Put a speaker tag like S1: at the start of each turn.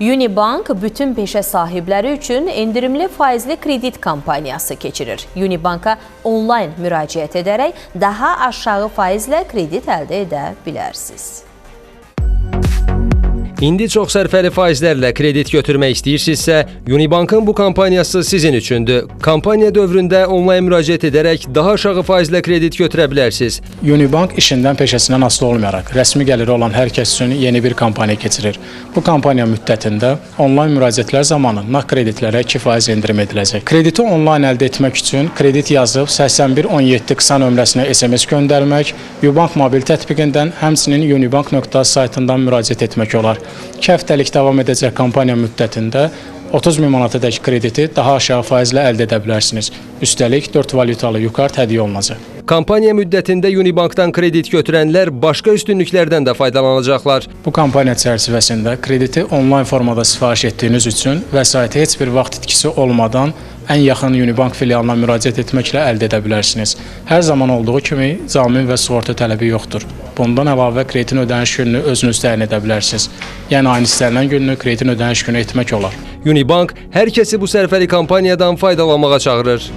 S1: Unibank bütün peşə sahibləri üçün endirimli faizli kredit kampaniyası keçirir. Unibanka onlayn müraciət edərək daha aşağı faizlə kredit əldə edə bilərsiniz.
S2: İndi çox sərfəli faizlərlə kredit götürmək istəyirsinizsə, Unibankın bu kampaniyası sizin üçündür. Kampaniya dövründə onlayn müraciət edərək daha aşağı faizlə kredit götürə bilərsiniz.
S3: Unibank işindən peşəsindən asılı olmayaraq rəsmi gəliri olan hər kəs üçün yeni bir kampaniya keçirir. Bu kampaniya müddətində onlayn müraciətlər zamanı nağd kreditlərə 2% endirim ediləcək. Krediti onlayn əldə etmək üçün kredit yazıb 8117 qısa nömrəsinə SMS göndərmək, Ubank mobil tətbiqindən, həmçinin unibank.az saytından müraciət etmək olar. 2 həftəlik davam edəcək kampaniya müddətində 30 min manatadək krediti daha aşağı faizlə əldə edə bilərsiniz. Üstəlik 4 valyutalı yukart hədiyyə olunacaq.
S2: Kampaniya müddətində Unibankdan kredit götürənlər başqa üstünlüklərdən də faydalanacaqlar.
S3: Bu kampaniya çərçivəsində krediti onlayn formada sifariş etdiyiniz üçün vəsaiti heç bir vaxt itkisi olmadan ən yaxın Unibank filialına müraciət etməklə əldə edə bilərsiniz. Hər zaman olduğu kimi zamin və sığorta tələbi yoxdur. Bundan əlavə kreditin ödəniş gününü özünüz təyin edə bilərsiniz. Yəni ayın istənilən gününü kreditin ödəniş günü etmək olar.
S2: Unibank hər kəsi bu sərfəli kampaniyadan faydalanmağa çağırır.